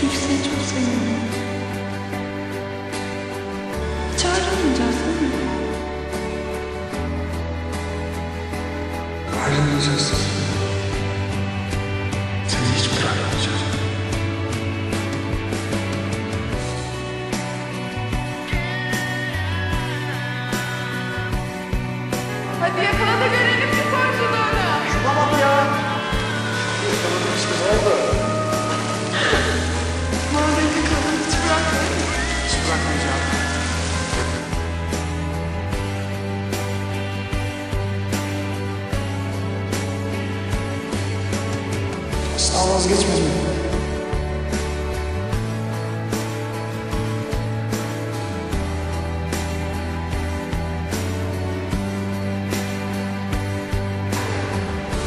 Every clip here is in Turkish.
Çünkü seni çok seviyorum. Hiç değil mi? Ayrılmayacağız. Seni hiç bırakmayacağım. Hadi yakala da görelim bir parçalı. arranjar. Asla vazgeçmedim.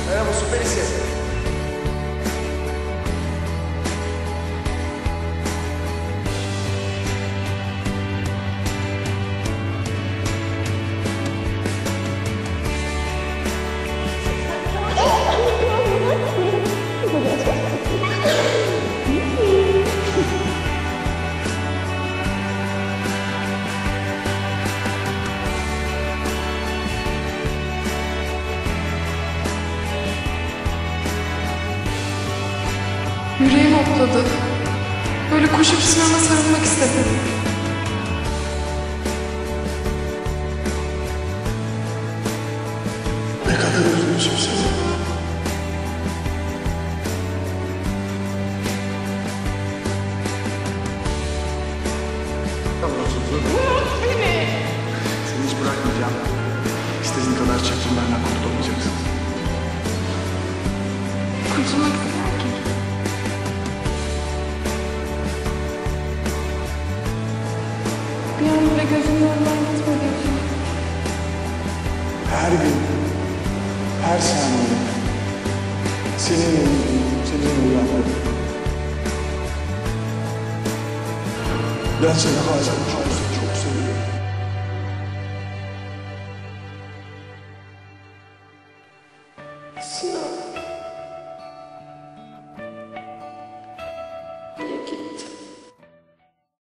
Merhaba super isim. Yüreğim hopladı. Böyle koşup Sinan'a sarılmak istedim. Ne kadar özlemişim seni. Unut beni. Seni hiç bırakmayacağım. İstediğin kadar çekin benden kurtulmayacaksın. Her gün, her saniye senin yanındayım, senin uyandayım. Ben seni hala çok çok seviyorum. Sinan.